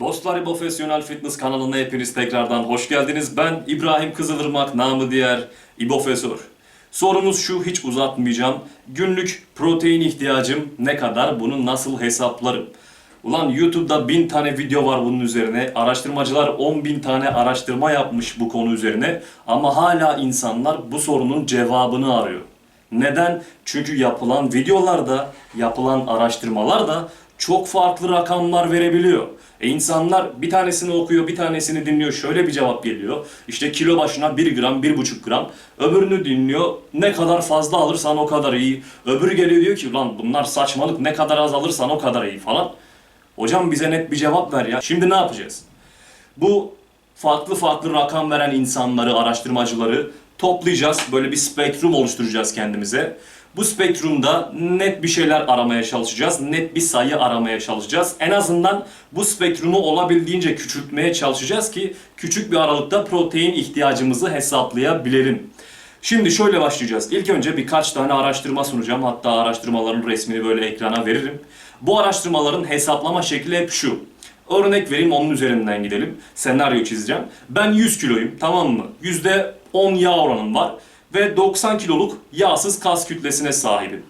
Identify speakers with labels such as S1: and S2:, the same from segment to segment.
S1: Dostlar Profesyonel Fitness kanalına hepiniz tekrardan hoş geldiniz. Ben İbrahim Kızılırmak, namı diğer İbofesör. Sorumuz şu, hiç uzatmayacağım. Günlük protein ihtiyacım ne kadar, bunu nasıl hesaplarım? Ulan YouTube'da bin tane video var bunun üzerine. Araştırmacılar 10 bin tane araştırma yapmış bu konu üzerine. Ama hala insanlar bu sorunun cevabını arıyor. Neden? Çünkü yapılan videolarda, yapılan araştırmalarda çok farklı rakamlar verebiliyor. E insanlar bir tanesini okuyor, bir tanesini dinliyor. Şöyle bir cevap geliyor. İşte kilo başına 1 gram, 1,5 gram. Öbürünü dinliyor. Ne kadar fazla alırsan o kadar iyi. Öbürü geliyor diyor ki lan bunlar saçmalık. Ne kadar az alırsan o kadar iyi falan. Hocam bize net bir cevap ver ya. Şimdi ne yapacağız? Bu farklı farklı rakam veren insanları, araştırmacıları toplayacağız. Böyle bir spektrum oluşturacağız kendimize. Bu spektrumda net bir şeyler aramaya çalışacağız. Net bir sayı aramaya çalışacağız. En azından bu spektrumu olabildiğince küçültmeye çalışacağız ki küçük bir aralıkta protein ihtiyacımızı hesaplayabilelim. Şimdi şöyle başlayacağız. İlk önce birkaç tane araştırma sunacağım. Hatta araştırmaların resmini böyle ekrana veririm. Bu araştırmaların hesaplama şekli hep şu. Örnek vereyim onun üzerinden gidelim. Senaryo çizeceğim. Ben 100 kiloyum tamam mı? %10 yağ oranım var ve 90 kiloluk yağsız kas kütlesine sahibim.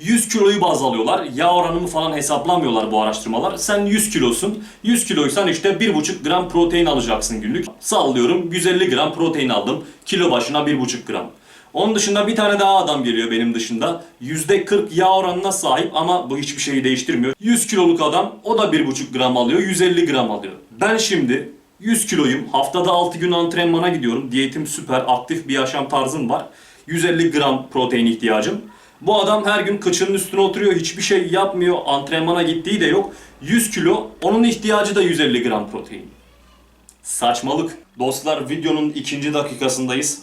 S1: 100 kiloyu baz alıyorlar. Yağ oranımı falan hesaplamıyorlar bu araştırmalar. Sen 100 kilosun. 100 kiloysan işte 1,5 gram protein alacaksın günlük. Sallıyorum 150 gram protein aldım. Kilo başına 1,5 gram. Onun dışında bir tane daha adam geliyor benim dışında. %40 yağ oranına sahip ama bu hiçbir şeyi değiştirmiyor. 100 kiloluk adam o da 1,5 gram alıyor, 150 gram alıyor. Ben şimdi 100 kiloyum. Haftada 6 gün antrenmana gidiyorum. Diyetim süper, aktif bir yaşam tarzım var. 150 gram protein ihtiyacım. Bu adam her gün kıçının üstüne oturuyor, hiçbir şey yapmıyor, antrenmana gittiği de yok. 100 kilo, onun ihtiyacı da 150 gram protein. Saçmalık. Dostlar videonun ikinci dakikasındayız.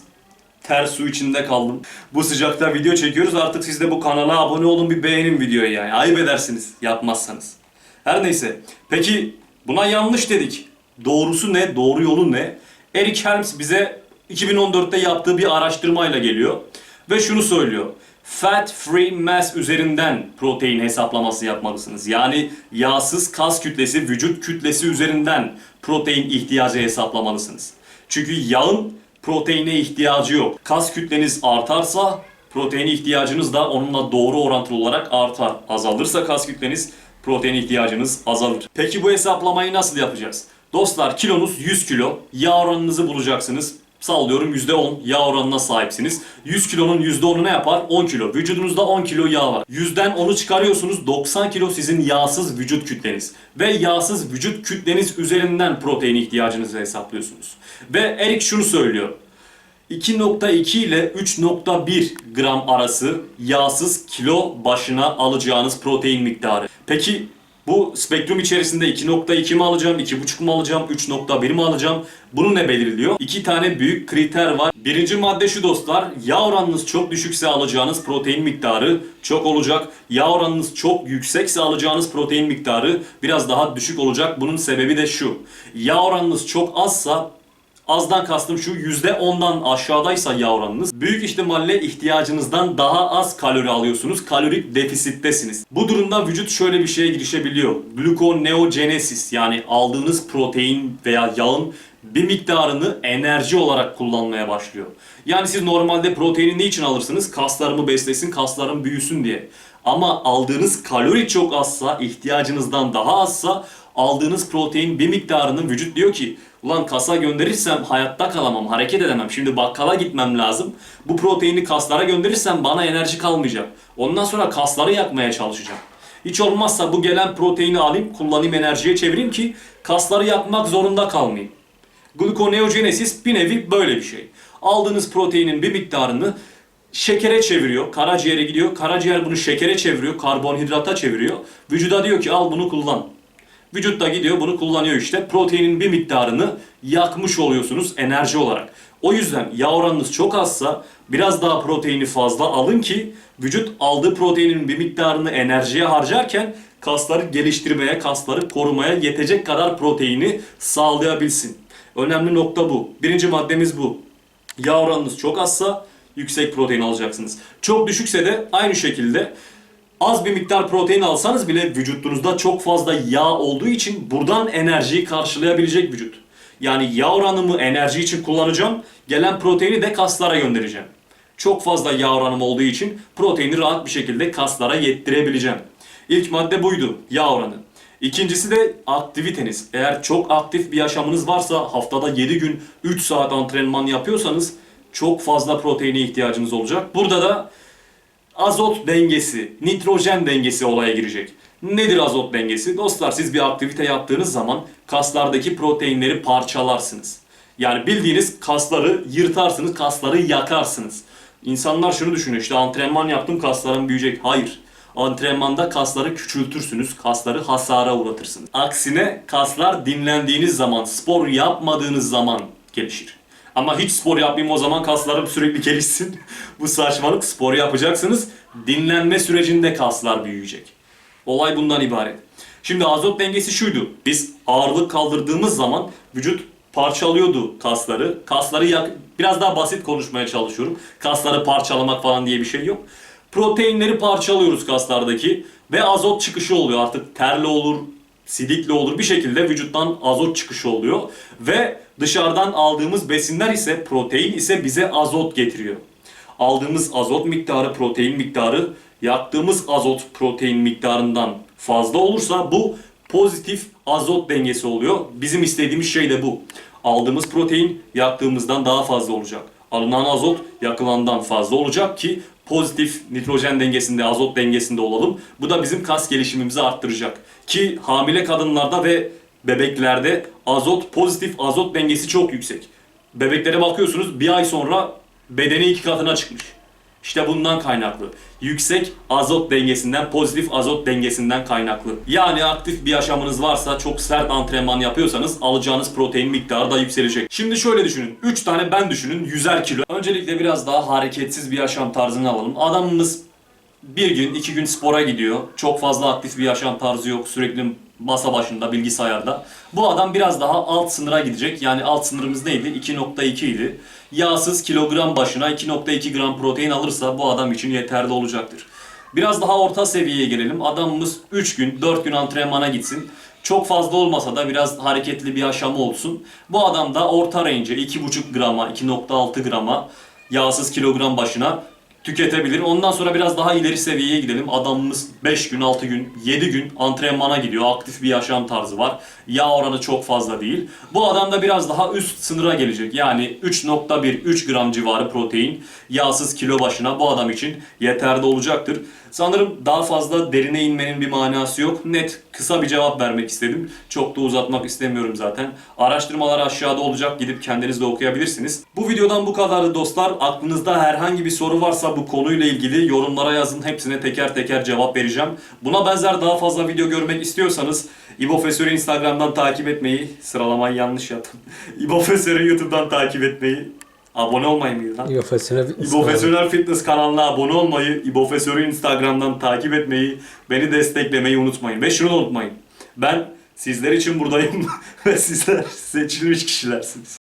S1: Ter su içinde kaldım. Bu sıcakta video çekiyoruz. Artık siz de bu kanala abone olun bir beğenin videoyu yani. Ayıp edersiniz yapmazsanız. Her neyse. Peki buna yanlış dedik. Doğrusu ne? Doğru yolu ne? Eric Helms bize 2014'te yaptığı bir araştırmayla geliyor. Ve şunu söylüyor. Fat free mass üzerinden protein hesaplaması yapmalısınız. Yani yağsız kas kütlesi, vücut kütlesi üzerinden protein ihtiyacı hesaplamalısınız. Çünkü yağın proteine ihtiyacı yok. Kas kütleniz artarsa protein ihtiyacınız da onunla doğru orantılı olarak artar. Azalırsa kas kütleniz protein ihtiyacınız azalır. Peki bu hesaplamayı nasıl yapacağız? Dostlar kilonuz 100 kilo. Yağ oranınızı bulacaksınız. Sallıyorum %10 yağ oranına sahipsiniz. 100 kilonun %10'u ne yapar? 10 kilo. Vücudunuzda 10 kilo yağ var. 100'den 10'u çıkarıyorsunuz. 90 kilo sizin yağsız vücut kütleniz. Ve yağsız vücut kütleniz üzerinden protein ihtiyacınızı hesaplıyorsunuz. Ve Erik şunu söylüyor. 2.2 ile 3.1 gram arası yağsız kilo başına alacağınız protein miktarı. Peki bu spektrum içerisinde 2.2 mi alacağım, 2.5 mu alacağım, 3.1 mi alacağım? Bunu ne belirliyor? İki tane büyük kriter var. Birinci madde şu dostlar. Yağ oranınız çok düşükse alacağınız protein miktarı çok olacak. Yağ oranınız çok yüksekse alacağınız protein miktarı biraz daha düşük olacak. Bunun sebebi de şu. Yağ oranınız çok azsa Azdan kastım şu %10'dan aşağıdaysa yağ oranınız büyük ihtimalle ihtiyacınızdan daha az kalori alıyorsunuz. Kalorik defisittesiniz. Bu durumda vücut şöyle bir şeye girişebiliyor. Gluconeogenesis yani aldığınız protein veya yağın bir miktarını enerji olarak kullanmaya başlıyor. Yani siz normalde proteini ne için alırsınız? Kaslarımı beslesin, kaslarım büyüsün diye. Ama aldığınız kalori çok azsa, ihtiyacınızdan daha azsa aldığınız protein bir miktarını vücut diyor ki ulan kasa gönderirsem hayatta kalamam, hareket edemem. Şimdi bakkala gitmem lazım. Bu proteini kaslara gönderirsem bana enerji kalmayacak. Ondan sonra kasları yakmaya çalışacağım. Hiç olmazsa bu gelen proteini alayım, kullanayım enerjiye çevireyim ki kasları yakmak zorunda kalmayayım. Gluconeogenesis bir nevi böyle bir şey. Aldığınız proteinin bir miktarını şekere çeviriyor, karaciğere gidiyor. Karaciğer bunu şekere çeviriyor, karbonhidrata çeviriyor. Vücuda diyor ki al bunu kullan. Vücut da gidiyor bunu kullanıyor işte. Proteinin bir miktarını yakmış oluyorsunuz enerji olarak. O yüzden yağ oranınız çok azsa biraz daha proteini fazla alın ki vücut aldığı proteinin bir miktarını enerjiye harcarken kasları geliştirmeye, kasları korumaya yetecek kadar proteini sağlayabilsin. Önemli nokta bu. Birinci maddemiz bu. Yağ oranınız çok azsa yüksek protein alacaksınız. Çok düşükse de aynı şekilde Az bir miktar protein alsanız bile vücudunuzda çok fazla yağ olduğu için buradan enerjiyi karşılayabilecek vücut. Yani yağ oranımı enerji için kullanacağım. Gelen proteini de kaslara göndereceğim. Çok fazla yağ oranım olduğu için proteini rahat bir şekilde kaslara yettirebileceğim. İlk madde buydu, yağ oranı. İkincisi de aktiviteniz. Eğer çok aktif bir yaşamınız varsa haftada 7 gün 3 saat antrenman yapıyorsanız çok fazla proteine ihtiyacınız olacak. Burada da azot dengesi, nitrojen dengesi olaya girecek. Nedir azot dengesi? Dostlar siz bir aktivite yaptığınız zaman kaslardaki proteinleri parçalarsınız. Yani bildiğiniz kasları yırtarsınız, kasları yakarsınız. İnsanlar şunu düşünüyor işte antrenman yaptım kaslarım büyüyecek. Hayır. Antrenmanda kasları küçültürsünüz, kasları hasara uğratırsınız. Aksine kaslar dinlendiğiniz zaman, spor yapmadığınız zaman gelişir. Ama hiç spor yapmayayım o zaman kaslarım sürekli gelişsin. Bu saçmalık. Spor yapacaksınız. Dinlenme sürecinde kaslar büyüyecek. Olay bundan ibaret. Şimdi azot dengesi şuydu. Biz ağırlık kaldırdığımız zaman vücut parçalıyordu kasları. Kasları yak biraz daha basit konuşmaya çalışıyorum. Kasları parçalamak falan diye bir şey yok. Proteinleri parçalıyoruz kaslardaki ve azot çıkışı oluyor. Artık terle olur, sidikli olur bir şekilde vücuttan azot çıkışı oluyor ve dışarıdan aldığımız besinler ise protein ise bize azot getiriyor. Aldığımız azot miktarı, protein miktarı yaktığımız azot protein miktarından fazla olursa bu pozitif azot dengesi oluyor. Bizim istediğimiz şey de bu. Aldığımız protein yaktığımızdan daha fazla olacak. Alınan azot yakılandan fazla olacak ki pozitif nitrojen dengesinde, azot dengesinde olalım. Bu da bizim kas gelişimimizi arttıracak. Ki hamile kadınlarda ve bebeklerde azot, pozitif azot dengesi çok yüksek. Bebeklere bakıyorsunuz bir ay sonra bedeni iki katına çıkmış. İşte bundan kaynaklı. Yüksek azot dengesinden, pozitif azot dengesinden kaynaklı. Yani aktif bir yaşamınız varsa, çok sert antrenman yapıyorsanız alacağınız protein miktarı da yükselecek. Şimdi şöyle düşünün. 3 tane ben düşünün 100'er kilo. Öncelikle biraz daha hareketsiz bir yaşam tarzını alalım. Adamımız bir gün, iki gün spora gidiyor. Çok fazla aktif bir yaşam tarzı yok. Sürekli masa başında, bilgisayarda. Bu adam biraz daha alt sınıra gidecek. Yani alt sınırımız neydi? 2.2 idi. Yağsız kilogram başına 2.2 gram protein alırsa bu adam için yeterli olacaktır. Biraz daha orta seviyeye gelelim. Adamımız 3 gün, 4 gün antrenmana gitsin. Çok fazla olmasa da biraz hareketli bir yaşamı olsun. Bu adam da orta range 2.5 grama, 2.6 grama yağsız kilogram başına tüketebilir. Ondan sonra biraz daha ileri seviyeye gidelim. Adamımız 5 gün, 6 gün, 7 gün antrenmana gidiyor. Aktif bir yaşam tarzı var. Yağ oranı çok fazla değil. Bu adam da biraz daha üst sınıra gelecek. Yani 3.1, 3 gram civarı protein yağsız kilo başına bu adam için yeterli olacaktır. Sanırım daha fazla derine inmenin bir manası yok. Net, kısa bir cevap vermek istedim. Çok da uzatmak istemiyorum zaten. Araştırmalar aşağıda olacak. Gidip kendiniz de okuyabilirsiniz. Bu videodan bu kadardı dostlar. Aklınızda herhangi bir soru varsa bu konuyla ilgili yorumlara yazın. Hepsine teker teker cevap vereceğim. Buna benzer daha fazla video görmek istiyorsanız İbofesör'ü Instagram'dan takip etmeyi, sıralamayı yanlış yaptım. İbofesör'ü YouTube'dan takip etmeyi, abone olmayı mıydı lan?
S2: Profesyonel
S1: İbofesyonel Fitness kanalına abone olmayı, İbofesör'ü Instagram'dan takip etmeyi, beni desteklemeyi unutmayın. Ve şunu da unutmayın. Ben sizler için buradayım ve sizler seçilmiş kişilersiniz.